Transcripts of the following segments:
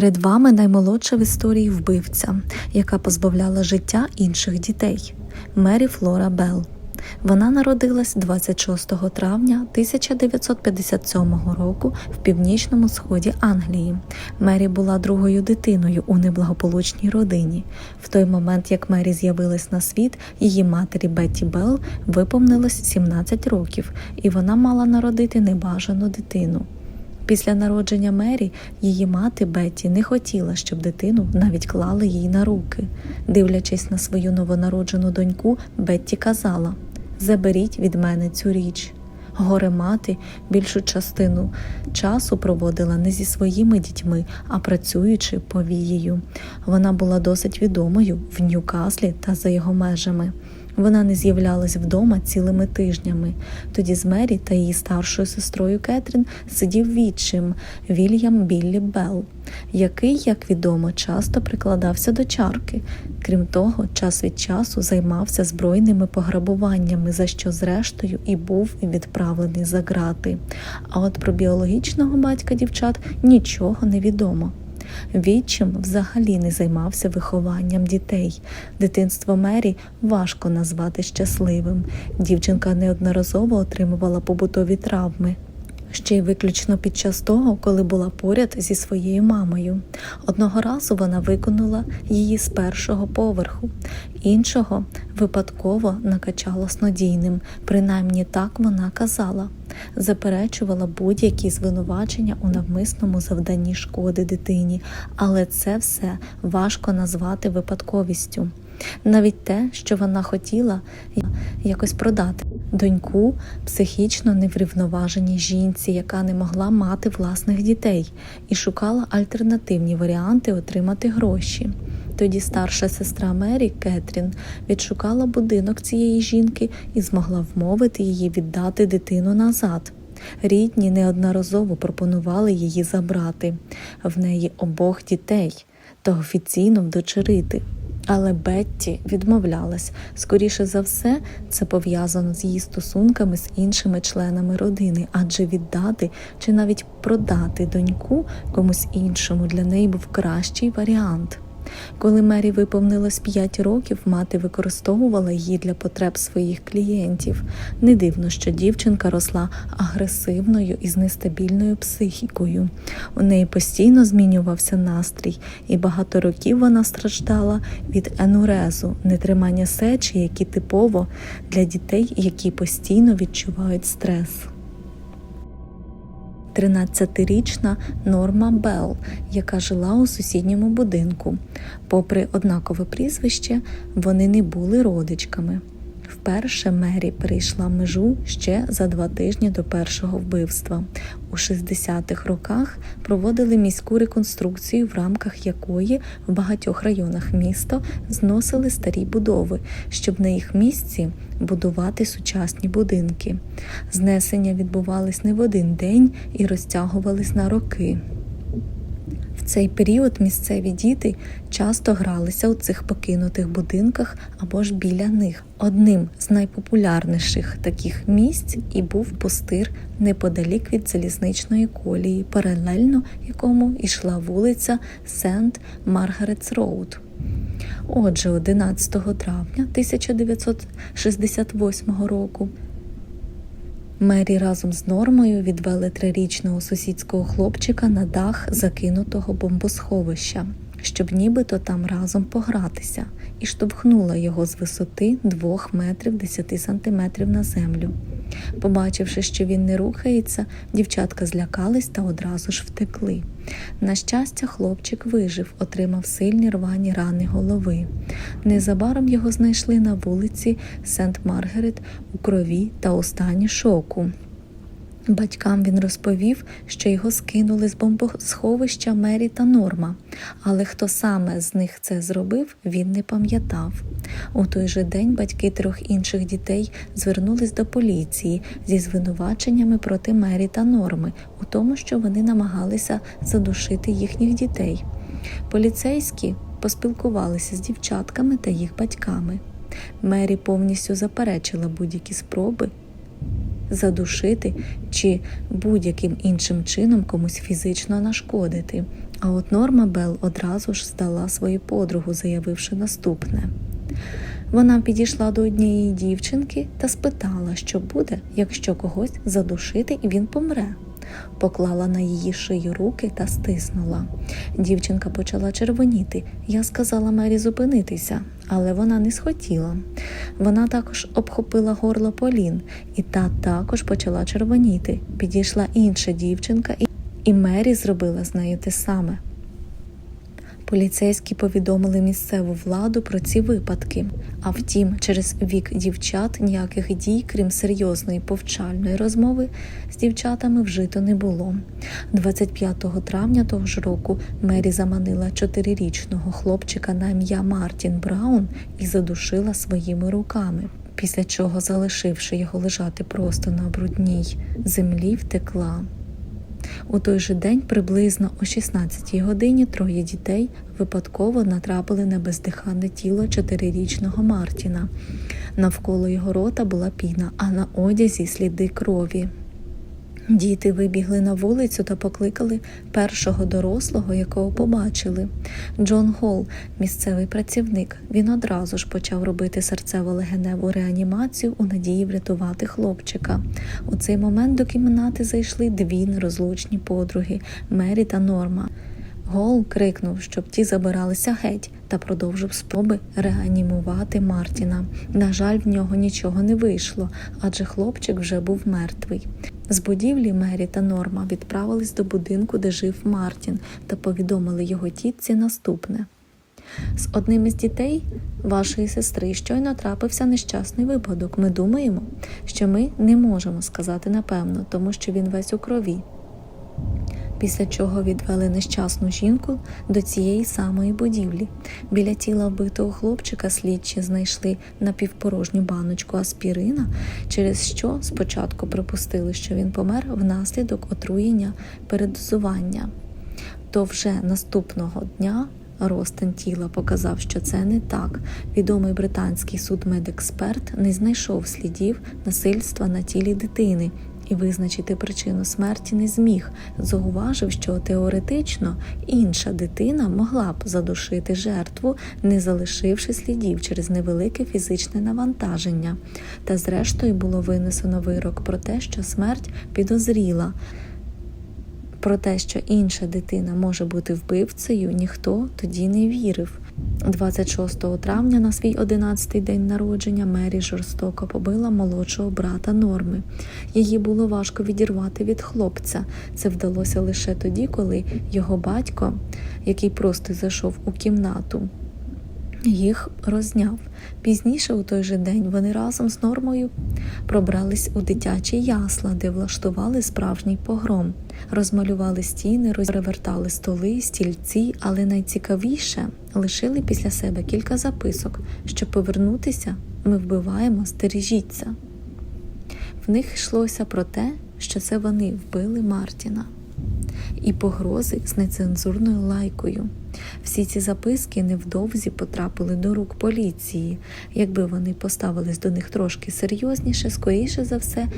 Перед вами наймолодша в історії вбивця, яка позбавляла життя інших дітей Мері Флора Белл. Вона народилась 26 травня 1957 року в північному сході Англії. Мері була другою дитиною у неблагополучній родині. В той момент, як Мері з'явилась на світ, її матері Бетті Белл виповнилось 17 років, і вона мала народити небажану дитину. Після народження Мері її мати Бетті не хотіла, щоб дитину навіть клали їй на руки. Дивлячись на свою новонароджену доньку, Бетті казала: Заберіть від мене цю річ. Горе мати більшу частину часу проводила не зі своїми дітьми, а працюючи повією. Вона була досить відомою в Ньюкаслі та за його межами. Вона не з'являлась вдома цілими тижнями. Тоді з Мері та її старшою сестрою Кетрін сидів відчим Вільям Біллі Белл, який, як відомо, часто прикладався до чарки. Крім того, час від часу займався збройними пограбуваннями, за що, зрештою, і був відправлений за грати. А от про біологічного батька дівчат нічого не відомо. Відчим взагалі не займався вихованням дітей. Дитинство Мері важко назвати щасливим. Дівчинка неодноразово отримувала побутові травми. Ще й виключно під час того, коли була поряд зі своєю мамою. Одного разу вона виконала її з першого поверху, іншого випадково накачала снодійним, принаймні так вона казала, заперечувала будь-які звинувачення у навмисному завданні шкоди дитині, але це все важко назвати випадковістю. Навіть те, що вона хотіла якось продати доньку психічно неврівноваженій жінці, яка не могла мати власних дітей, і шукала альтернативні варіанти отримати гроші. Тоді старша сестра Мері Кетрін відшукала будинок цієї жінки і змогла вмовити її віддати дитину назад. Рідні неодноразово пропонували її забрати в неї обох дітей та офіційно вдочерити. Але Бетті відмовлялась. Скоріше за все, це пов'язано з її стосунками з іншими членами родини, адже віддати чи навіть продати доньку комусь іншому для неї був кращий варіант. Коли Мері виповнилось 5 років, мати використовувала її для потреб своїх клієнтів. Не дивно, що дівчинка росла агресивною і з нестабільною психікою. У неї постійно змінювався настрій, і багато років вона страждала від енурезу, нетримання сечі, які типово для дітей, які постійно відчувають стрес. 13-річна Норма Белл, яка жила у сусідньому будинку. Попри однакове прізвище, вони не були родичками. Вперше Мері перейшла межу ще за два тижні до першого вбивства. У 60-х роках проводили міську реконструкцію, в рамках якої в багатьох районах міста зносили старі будови, щоб на їх місці будувати сучасні будинки. Знесення відбувались не в один день і розтягувались на роки. Цей період місцеві діти часто гралися у цих покинутих будинках або ж біля них. Одним з найпопулярніших таких місць і був пустир неподалік від залізничної колії, паралельно якому йшла вулиця Сент Маргаретс Роуд. Отже, 11 травня 1968 року Мері разом з нормою відвели трирічного сусідського хлопчика на дах закинутого бомбосховища, щоб нібито там разом погратися, і штовхнула його з висоти 2 метрів 10 сантиметрів на землю. Побачивши, що він не рухається, дівчатка злякались та одразу ж втекли. На щастя, хлопчик вижив, отримав сильні рвані рани голови. Незабаром його знайшли на вулиці Сент Маргарет у крові та у стані шоку. Батькам він розповів, що його скинули з бомбосховища Мері та Норма, але хто саме з них це зробив, він не пам'ятав. У той же день батьки трьох інших дітей звернулись до поліції зі звинуваченнями проти Мері та Норми у тому, що вони намагалися задушити їхніх дітей. Поліцейські поспілкувалися з дівчатками та їх батьками. Мері повністю заперечила будь-які спроби задушити чи будь-яким іншим чином комусь фізично нашкодити. А от Норма Белл одразу ж здала свою подругу, заявивши наступне. Вона підійшла до однієї дівчинки та спитала, що буде, якщо когось задушити і він помре. Поклала на її шию руки та стиснула. Дівчинка почала червоніти. Я сказала Мері зупинитися, але вона не схотіла. Вона також обхопила горло Полін, і та також почала червоніти. Підійшла інша дівчинка, і- Мері зробила з нею те саме. Поліцейські повідомили місцеву владу про ці випадки. А втім, через вік дівчат ніяких дій, крім серйозної повчальної розмови, з дівчатами вжито не було. 25 травня того ж року Мері заманила чотирирічного хлопчика на ім'я Мартін Браун і задушила своїми руками. Після чого, залишивши його лежати просто на брудній землі, втекла. У той же день, приблизно о 16 годині, троє дітей випадково натрапили на бездиханне тіло чотирирічного Мартіна. Навколо його рота була піна, а на одязі сліди крові. Діти вибігли на вулицю та покликали першого дорослого, якого побачили. Джон Гол, місцевий працівник. Він одразу ж почав робити серцево-легеневу реанімацію у надії врятувати хлопчика. У цей момент до кімнати зайшли дві нерозлучні подруги Мері та Норма. Гол крикнув, щоб ті забиралися геть, та продовжив спроби реанімувати Мартіна. На жаль, в нього нічого не вийшло, адже хлопчик вже був мертвий. З будівлі Мері та Норма відправились до будинку, де жив Мартін, та повідомили його тітці наступне. З одним із дітей вашої сестри щойно трапився нещасний випадок. Ми думаємо, що ми не можемо сказати напевно, тому що він весь у крові. Після чого відвели нещасну жінку до цієї самої будівлі. Біля тіла вбитого хлопчика слідчі знайшли напівпорожню баночку аспірина, через що спочатку припустили, що він помер внаслідок отруєння передозування. То вже наступного дня розтин тіла показав, що це не так. Відомий британський судмедексперт не знайшов слідів насильства на тілі дитини і визначити причину смерті не зміг. Зауважив, що теоретично інша дитина могла б задушити жертву, не залишивши слідів через невелике фізичне навантаження. Та зрештою було винесено вирок про те, що смерть підозріла. Про те, що інша дитина може бути вбивцею, ніхто тоді не вірив. 26 травня на свій 11-й день народження Мері жорстоко побила молодшого брата Норми. Її було важко відірвати від хлопця. Це вдалося лише тоді, коли його батько, який просто зайшов у кімнату, їх розняв. Пізніше у той же день вони разом з нормою пробрались у дитячі ясла, де влаштували справжній погром, розмалювали стіни, перевертали столи, стільці, але найцікавіше лишили після себе кілька записок. Щоб повернутися, ми вбиваємо, стережіться. В них йшлося про те, що це вони вбили Мартіна, і погрози з нецензурною лайкою. Всі ці записки невдовзі потрапили до рук поліції. Якби вони поставились до них трошки серйозніше, скоріше за все,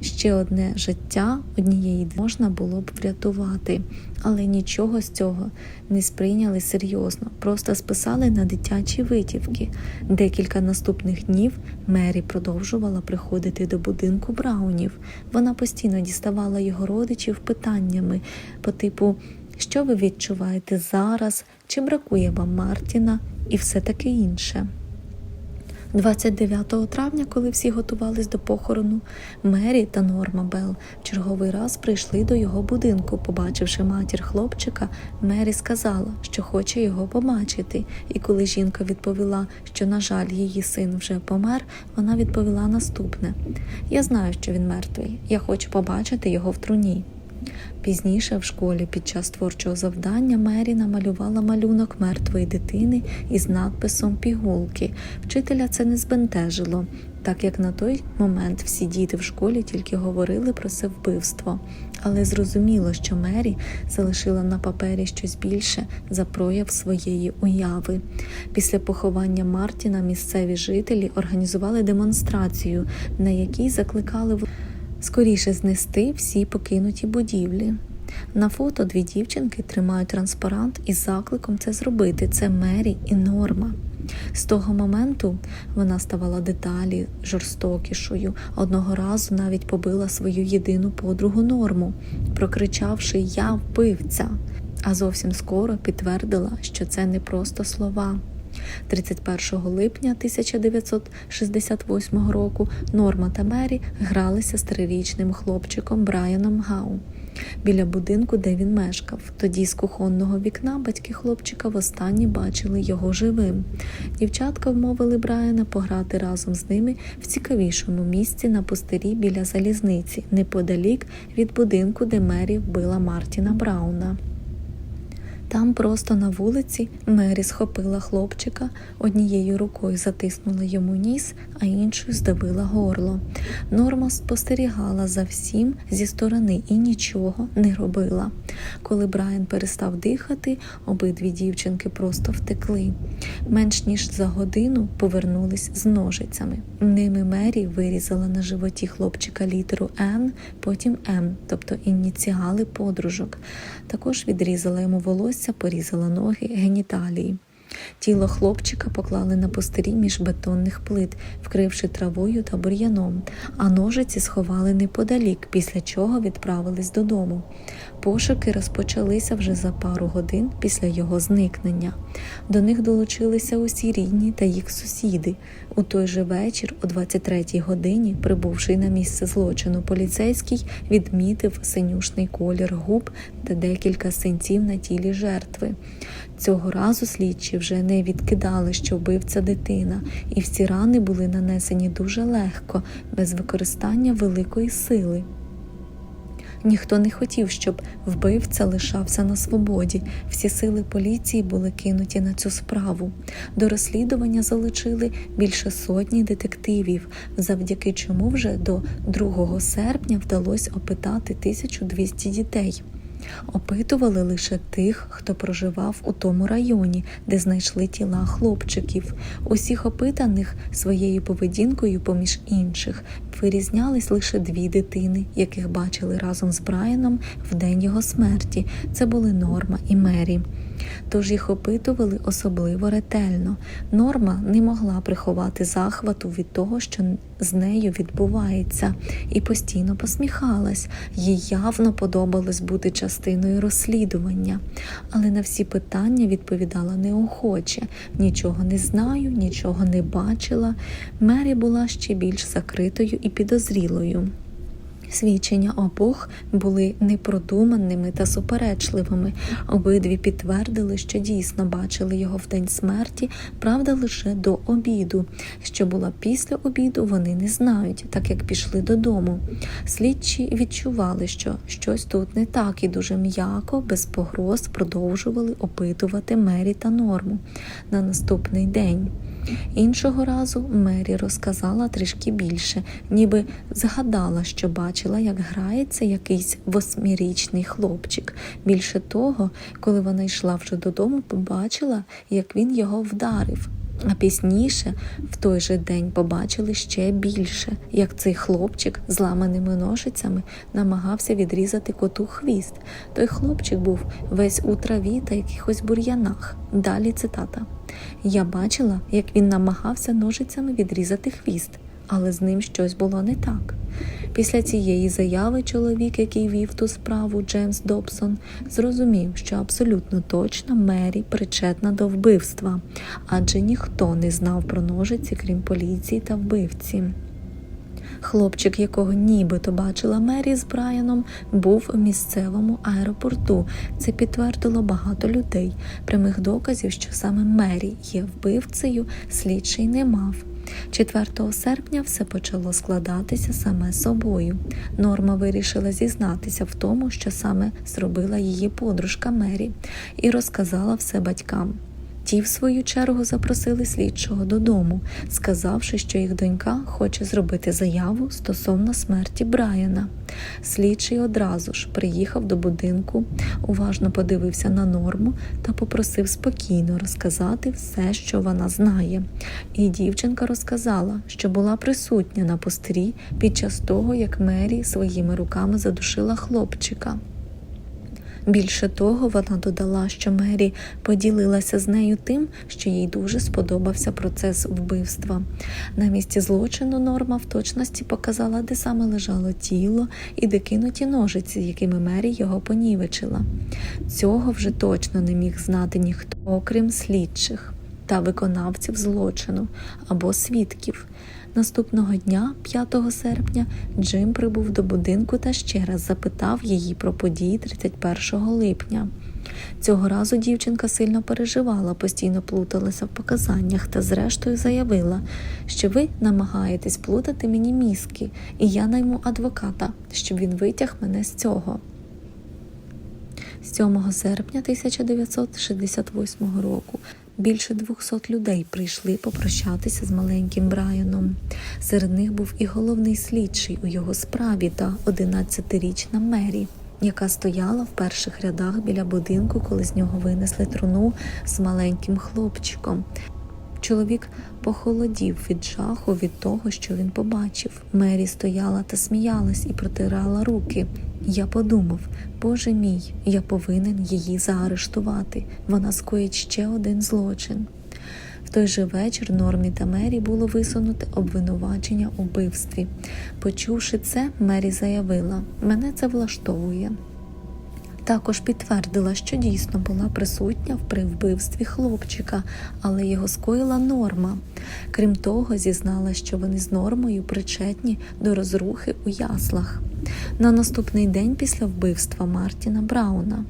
ще одне життя однієї можна було б врятувати, але нічого з цього не сприйняли серйозно, просто списали на дитячі витівки. Декілька наступних днів Мері продовжувала приходити до будинку Браунів. Вона постійно діставала його родичів питаннями по типу. Що ви відчуваєте зараз? Чи бракує вам Мартіна і все таке інше? 29 травня, коли всі готувались до похорону, Мері та Норма Белл в черговий раз прийшли до його будинку. Побачивши матір хлопчика, Мері сказала, що хоче його побачити. І коли жінка відповіла, що, на жаль, її син вже помер, вона відповіла наступне: Я знаю, що він мертвий. Я хочу побачити його в труні. Пізніше в школі під час творчого завдання Мері намалювала малюнок мертвої дитини із надписом Пігулки. Вчителя це не збентежило, так як на той момент всі діти в школі тільки говорили про це вбивство. Але зрозуміло, що Мері залишила на папері щось більше за прояв своєї уяви. Після поховання Мартіна місцеві жителі організували демонстрацію, на якій закликали скоріше знести всі покинуті будівлі. На фото дві дівчинки тримають транспарант із закликом це зробити. Це Мері і Норма. З того моменту вона ставала деталі жорстокішою. Одного разу навіть побила свою єдину подругу норму, прокричавши Я вбивця. А зовсім скоро підтвердила, що це не просто слова. 31 липня 1968 року Норма та Мері гралися з трирічним хлопчиком Брайаном Гау біля будинку, де він мешкав. Тоді з кухонного вікна батьки хлопчика востаннє бачили його живим. Дівчатка вмовили Брайана пограти разом з ними в цікавішому місці на пустирі біля залізниці, неподалік від будинку, де Мері вбила Мартіна Брауна. Там просто на вулиці Мері схопила хлопчика, однією рукою затиснула йому ніс, а іншою здавила горло. Норма спостерігала за всім зі сторони і нічого не робила. Коли Брайан перестав дихати, обидві дівчинки просто втекли. Менш ніж за годину повернулись з ножицями. Ними Мері вирізала на животі хлопчика літеру Н, потім М, тобто ініціали подружок. Також відрізала йому волосся, порізала ноги, геніталії. Тіло хлопчика поклали на пустирі між бетонних плит, вкривши травою та бур'яном, а ножиці сховали неподалік, після чого відправились додому. Пошуки розпочалися вже за пару годин після його зникнення. До них долучилися усі рідні та їх сусіди. У той же вечір, о 23-й годині, прибувший на місце злочину, поліцейський відмітив синюшний колір губ та декілька синців на тілі жертви. Цього разу слідчі вже не відкидали, що вбивця дитина, і всі рани були нанесені дуже легко, без використання великої сили. Ніхто не хотів, щоб вбивця лишався на свободі. Всі сили поліції були кинуті на цю справу. До розслідування залучили більше сотні детективів, завдяки чому вже до 2 серпня вдалося опитати 1200 дітей. Опитували лише тих, хто проживав у тому районі, де знайшли тіла хлопчиків. Усіх опитаних своєю поведінкою, поміж інших, вирізнялись лише дві дитини, яких бачили разом з Брайаном в день його смерті. Це були Норма і Мері. Тож їх опитували особливо ретельно. Норма не могла приховати захвату від того, що з нею відбувається, і постійно посміхалась. Їй явно подобалось бути частиною розслідування, але на всі питання відповідала неохоче. Нічого не знаю, нічого не бачила. Мері була ще більш закритою і підозрілою. Свідчення обох були непродуманими та суперечливими. Обидві підтвердили, що дійсно бачили його в день смерті, правда, лише до обіду. Що була після обіду, вони не знають, так як пішли додому. Слідчі відчували, що щось тут не так, і дуже м'яко, без погроз продовжували опитувати Мері та норму на наступний день. Іншого разу Мері розказала трішки більше, ніби згадала, що бачила, як грається якийсь восьмирічний хлопчик. Більше того, коли вона йшла вже додому, побачила, як він його вдарив. А пізніше, в той же день, побачили ще більше, як цей хлопчик з ламаними ножицями намагався відрізати коту хвіст. Той хлопчик був весь у траві та якихось бур'янах. Далі цитата. Я бачила, як він намагався ножицями відрізати хвіст, але з ним щось було не так. Після цієї заяви чоловік, який вів ту справу, Джеймс Добсон, зрозумів, що абсолютно точно Мері причетна до вбивства, адже ніхто не знав про ножиці, крім поліції та вбивці. Хлопчик, якого нібито бачила Мері з Брайаном, був у місцевому аеропорту. Це підтвердило багато людей. Прямих доказів, що саме Мері є вбивцею, слідчий не мав. 4 серпня все почало складатися саме собою. Норма вирішила зізнатися в тому, що саме зробила її подружка Мері, і розказала все батькам. Ті, в свою чергу, запросили слідчого додому, сказавши, що їх донька хоче зробити заяву стосовно смерті Брайана. Слідчий одразу ж приїхав до будинку, уважно подивився на норму та попросив спокійно розказати все, що вона знає. І дівчинка розказала, що була присутня на пустирі під час того, як Мері своїми руками задушила хлопчика. Більше того, вона додала, що Мері поділилася з нею тим, що їй дуже сподобався процес вбивства. На місці злочину норма в точності показала, де саме лежало тіло і де кинуті ножиці, якими Мері його понівечила. Цього вже точно не міг знати ніхто, окрім слідчих та виконавців злочину або свідків. Наступного дня, 5 серпня, Джим прибув до будинку та ще раз запитав її про події 31 липня. Цього разу дівчинка сильно переживала, постійно плуталася в показаннях та, зрештою, заявила, що ви намагаєтесь плутати мені мізки, і я найму адвоката, щоб він витяг мене з цього. 7 серпня 1968 року більше 200 людей прийшли попрощатися з маленьким Брайаном. Серед них був і головний слідчий у його справі та 11-річна Мері, яка стояла в перших рядах біля будинку, коли з нього винесли труну з маленьким хлопчиком. Чоловік похолодів від жаху від того, що він побачив. Мері стояла та сміялась і протирала руки. Я подумав, Боже мій, я повинен її заарештувати. Вона скоїть ще один злочин. В той же вечір Нормі та Мері було висунуте обвинувачення у вбивстві. Почувши це, Мері заявила: мене це влаштовує. Також підтвердила, що дійсно була присутня при вбивстві хлопчика, але його скоїла норма. Крім того, зізнала, що вони з нормою причетні до розрухи у яслах. На наступний день після вбивства Мартіна Брауна.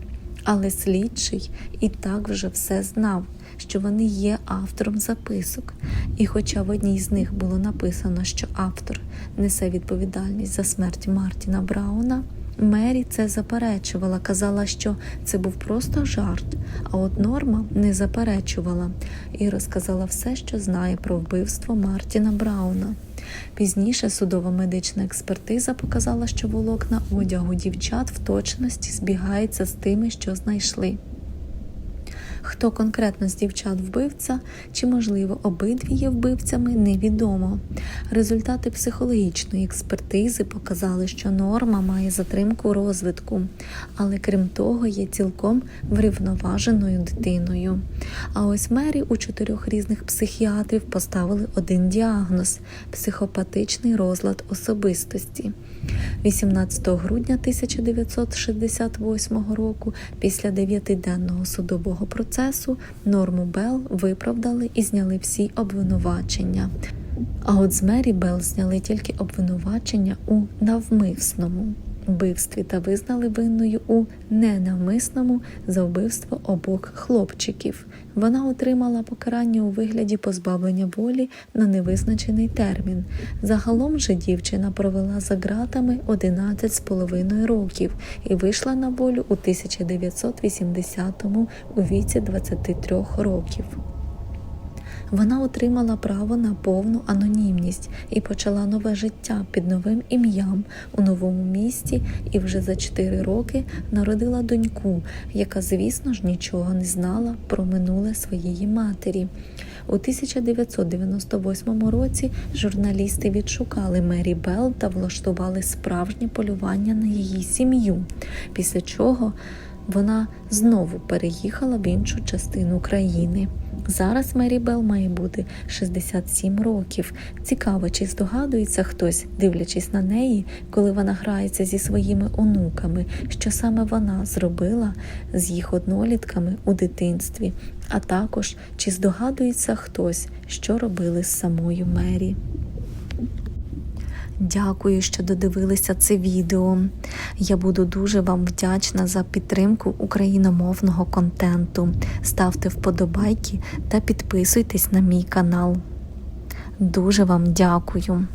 Але слідчий і так вже все знав, що вони є автором записок. І хоча в одній з них було написано, що автор несе відповідальність за смерть Мартіна Брауна, Мері це заперечувала, казала, що це був просто жарт. А от Норма не заперечувала і розказала все, що знає про вбивство Мартіна Брауна. Пізніше судова медична експертиза показала, що волокна одягу дівчат в точності збігаються з тими, що знайшли. Хто конкретно з дівчат вбивця, чи, можливо, обидві є вбивцями, невідомо. Результати психологічної експертизи показали, що норма має затримку розвитку, але крім того, є цілком врівноваженою дитиною. А ось Мері у чотирьох різних психіатрів поставили один діагноз психопатичний розлад особистості. 18 грудня 1968 року, після дев'ятиденного судового процесу, Норму Белл виправдали і зняли всі обвинувачення. А от з Мері Белл зняли тільки обвинувачення у навмисному вбивстві та визнали винною у ненавмисному за вбивство обох хлопчиків. Вона отримала покарання у вигляді позбавлення волі на невизначений термін. Загалом же дівчина провела за ґратами 11 з половиною років і вийшла на волю у 1980-му у віці 23 років. Вона отримала право на повну анонімність і почала нове життя під новим ім'ям у новому місті і вже за 4 роки народила доньку, яка, звісно ж, нічого не знала про минуле своєї матері. У 1998 році журналісти відшукали Мері Белл та влаштували справжнє полювання на її сім'ю, після чого вона знову переїхала в іншу частину країни. Зараз Мері Белл має бути 67 років. Цікаво, чи здогадується хтось, дивлячись на неї, коли вона грається зі своїми онуками, що саме вона зробила з їх однолітками у дитинстві, а також чи здогадується хтось, що робили з самою Мері. Дякую, що додивилися це відео. Я буду дуже вам вдячна за підтримку україномовного контенту. Ставте вподобайки та підписуйтесь на мій канал. Дуже вам дякую.